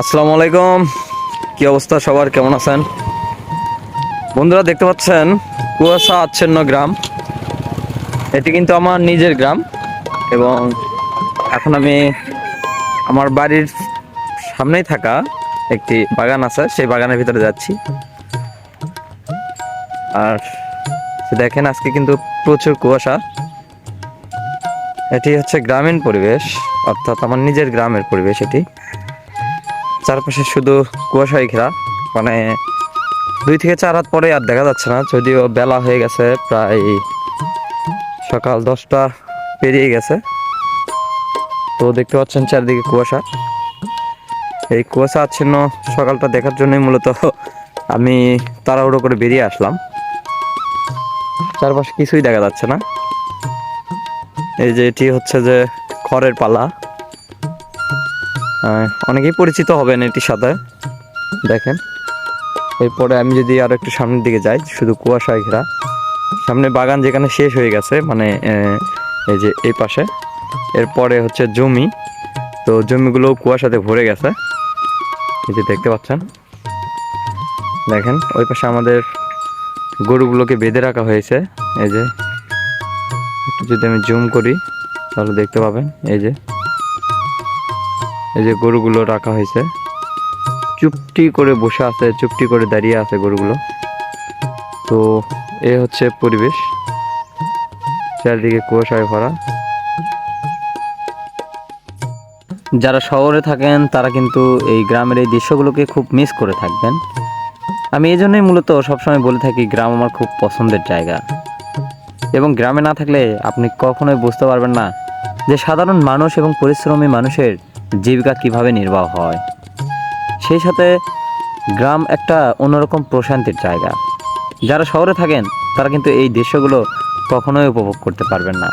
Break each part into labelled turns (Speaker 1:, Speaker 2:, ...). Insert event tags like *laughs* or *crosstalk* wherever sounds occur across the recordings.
Speaker 1: আসসালামু আলাইকুম। কি অবস্থা সবার? কেমন আছেন? বন্ধুরা, দেখতে পাচ্ছেন? কুয়াশা আচ্ছন্ন গ্রাম। এটি কিন্তু আমার নিজের গ্রাম এবং এখন আমি আমার বাড়ির সামনেই থাকা একটি বাগান আছে। সেই বাগানের ভিতরে যাচ্ছি। আর দেখেন, আজকে কিন্তু প্রচুর কুয়াশা। এটি হচ্ছে গ্রামীণ পরিবেশ, অর্থাৎ আমার নিজের গ্রামের পরিবেশ এটি। চারপাশে শুধু কুয়াশায় ঘেরা। মানে দুই থেকে চার হাত পরে আর দেখা যাচ্ছে না, যদিও বেলা হয়ে গেছে প্রায় সকাল দশটা পেরিয়ে গেছে। তো দেখতে পাচ্ছেন চারিদিকে কুয়াশা। এই কুয়াশা আচ্ছন্ন সকালটা দেখার জন্যই মূলত আমি তাড়াহুড়ো করে বেরিয়ে আসলাম। চারপাশে কিছুই দেখা যাচ্ছে না। এই যে এটি হচ্ছে যে খড়ের পালা। অনেকেই পরিচিত হবেন এটির সাথে। দেখেন। এরপরে আমি যদি আরও একটু সামনের দিকে যাই, শুধু কুয়াশায় ঘেরা। সামনে বাগান যেখানে শেষ হয়ে গেছে মানে এই যে এই পাশে। এরপরে হচ্ছে জমি। তো জমিগুলো কুয়াশাতে ভরে গেছে। এই যে দেখতে পাচ্ছেন। দেখেন, ওই পাশে আমাদের গরুগুলোকে বেঁধে রাখা হয়েছে। এই যে, একটু যদি আমি জুম করি, তাহলে দেখতে পাবেন। এই যে এই যে গরুগুলো রাখা হয়েছে। চুপটি করে বসে আছে, চুপটি করে দাঁড়িয়ে আছে গরুগুলো। তো এ হচ্ছে পরিবেশ। চারিদিকে কুয়াশায় ভরা। যারা শহরে থাকেন, তারা কিন্তু এই গ্রামের এই দৃশ্যগুলোকে খুব মিস করে থাকবেন। আমি এই জন্যই মূলত সবসময় বলে থাকি, গ্রাম আমার খুব পছন্দের জায়গা। এবং গ্রামে না থাকলে আপনি কখনোই বুঝতে পারবেন না যে সাধারণ মানুষ এবং পরিশ্রমী মানুষের জীবিকা কীভাবে নির্বাহ হয়। সেই সাথে গ্রাম একটা অন্যরকম প্রশান্তির জায়গা। যারা শহরে থাকেন, তারা কিন্তু এই দৃশ্যগুলো কখনোই উপভোগ করতে পারবেন না।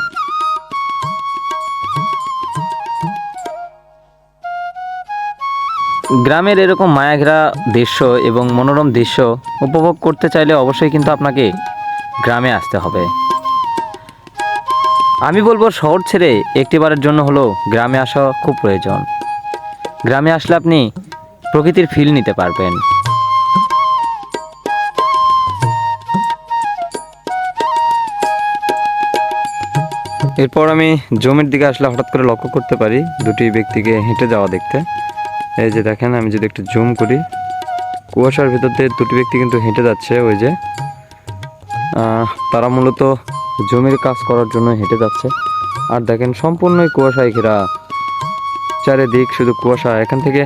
Speaker 1: গ্রামের এরকম মায়াঘেরা দৃশ্য এবং মনোরম দৃশ্য উপভোগ করতে চাইলে অবশ্যই কিন্তু আপনাকে গ্রামে আসতে হবে। আমি বলব শহর ছেড়ে একটিবারের জন্য হলো গ্রামে আসা খুব প্রয়োজন। গ্রামে আসলে আপনি প্রকৃতির ফিল নিতে পারবেন। এরপর আমি জমির দিকে আসলে হঠাৎ করে লক্ষ্য করতে পারি দুটি ব্যক্তিকে হেঁটে যাওয়া দেখতে। এই যে দেখেন, আমি যদি একটু জুম করি, কুয়াশার ভিতর দিয়ে দুটি ব্যক্তি কিন্তু হেঁটে যাচ্ছে, ওই যে তারা মূলত জমির কাজ করার জন্য হেঁটে যাচ্ছে। আর দেখেন, সম্পূর্ণই কুয়াশায় ঘেরা। চারিদিক শুধু কুয়াশা। এখান থেকে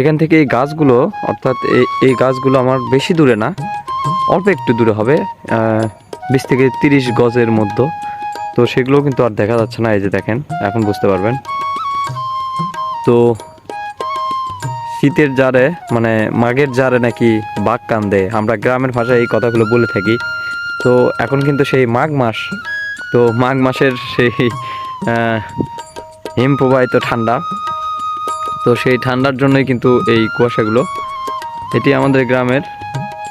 Speaker 1: এখান থেকে এই গাছগুলো, অর্থাৎ এই গাছগুলো আমার বেশি দূরে না, অল্প একটু দূরে হবে বিশ থেকে তিরিশ গজের মধ্যে। তো সেগুলো কিন্তু আর দেখা যাচ্ছে না, এই যে দেখেন, এখন বুঝতে পারবেন। তো শীতের জারে মানে মাঘের জারে নাকি বাঘ কান্দে। আমরা গ্রামের ভাষায় এই কথাগুলো বলে থাকি। তো এখন কিন্তু সেই মাঘ মাস, তো মাঘ মাসের সেই হিম প্রবাহিত ঠান্ডা। তো সেই ঠান্ডার জন্যই কিন্তু এই কুয়াশাগুলো। এটি আমাদের গ্রামের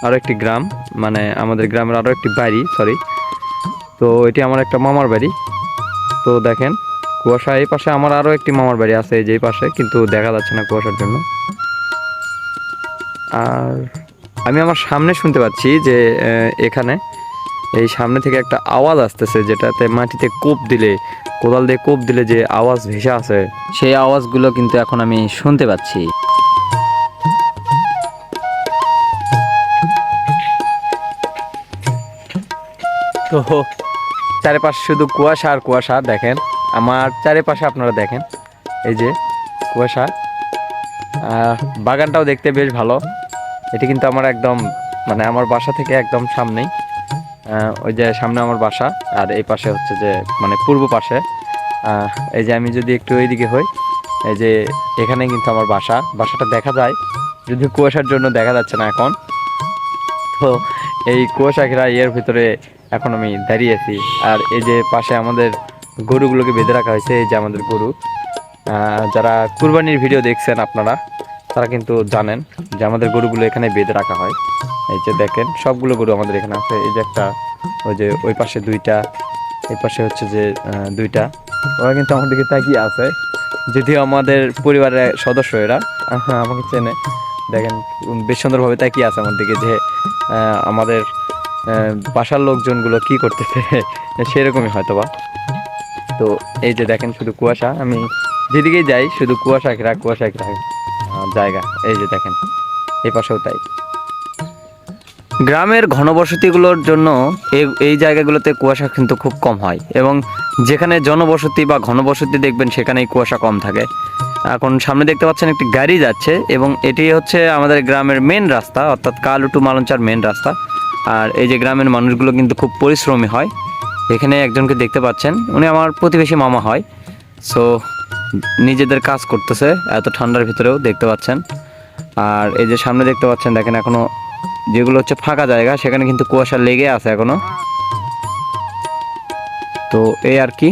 Speaker 1: আরও একটি গ্রাম মানে আমাদের গ্রামের আরও একটি বাড়ি সরি তো এটি আমার একটা মামার বাড়ি। তো দেখেন, কুয়াশা এই পাশে আমার আরও একটি মামার বাড়ি আছে, এই যে পাশে, কিন্তু দেখা যাচ্ছে না কুয়াশার জন্য। আর আমি আমার সামনে শুনতে পাচ্ছি যে এখানে এই সামনে থেকে একটা আওয়াজ আসতেছে যেটাতে মাটিতে কোপ দিলে, কোদাল দিয়ে কোপ দিলে যে আওয়াজ ভেসে আছে সেই আওয়াজগুলো কিন্তু এখন আমি শুনতে পাচ্ছি। তো চারিপাশে শুধু কুয়াশা আর কুয়াশা, দেখেন। আমার চারিপাশে আপনারা দেখেন, এই যে কুয়াশা। বাগানটাও দেখতে বেশ ভালো। এটি কিন্তু আমার একদম মানে আমার বাসা থেকে একদম সামনেই। ওই যে সামনে আমার বাসা, আর এই পাশে হচ্ছে যে মানে পূর্ব পাশে। এই যে আমি যদি একটু ওইদিকে হই, এই যে এখানে কিন্তু আমার বাসা। বাসাটা দেখা যায় যদি কুয়াশার জন্য দেখা যাচ্ছে না এখন। তো এই কুয়াশা ঘেরা ইয়ের ভিতরে এখন আমি দাঁড়িয়ে আছি। আর এই যে পাশে আমাদের গরুগুলোকে বেঁধে রাখা হয়েছে, এই যে আমাদের গরু। যারা কুরবানির ভিডিও দেখছেন আপনারা, তারা কিন্তু জানেন যে আমাদের গরুগুলো এখানে বেঁধে রাখা হয়। এই যে দেখেন, সবগুলো গরু আমাদের এখানে আছে। এই যে একটা, ওই যে ওই পাশে দুইটা, এই পাশে হচ্ছে যে দুইটা। ওরা কিন্তু আমার দিকে তাকিয়ে আছে। যদিও আমাদের পরিবারের সদস্য এরা আমাকে চেনে। দেখেন, বেশ সুন্দরভাবে তাকিয়ে আছে আমার দিকে যে আমাদের বাসার লোকজনগুলো কি করতেছে, *laughs* সেরকমই হয়তো বা তো এই যে দেখেন, শুধু কুয়াশা। আমি যেদিকেই যাই, শুধু কুয়াশা ঘেরা কুয়াশা ঘেরা জায়গা। এই যে দেখেন, এই পাশেও তাই। গ্রামের ঘনবসতিগুলোর জন্য এই জায়গাগুলোতে কুয়াশা কিন্তু খুব কম হয় এবং যেখানে জনবসতি বা ঘনবসতি দেখবেন সেখানেই কুয়াশা কম থাকে। এখন সামনে দেখতে পাচ্ছেন একটি গাড়ি যাচ্ছে এবং এটি হচ্ছে আমাদের গ্রামের মেন রাস্তা, অর্থাৎ কালু টু মালঞ্চার মেন রাস্তা। আর এই যে গ্রামের মানুষগুলো কিন্তু খুব পরিশ্রমী হয়। এখানে একজনকে দেখতে পাচ্ছেন, উনি আমার প্রতিবেশী মামা হয়। সো নিজেদের কাজ করতেছে, এত ঠান্ডার ভিতরেও দেখতে পাচ্ছেন। আর এই যে সামনে দেখতে পাচ্ছেন, দেখেন এখনও যেগুলো হচ্ছে ফাঁকা জায়গা সেখানে কিন্তু কুয়াশা লেগে আছে এখনও। তো এই আর কি।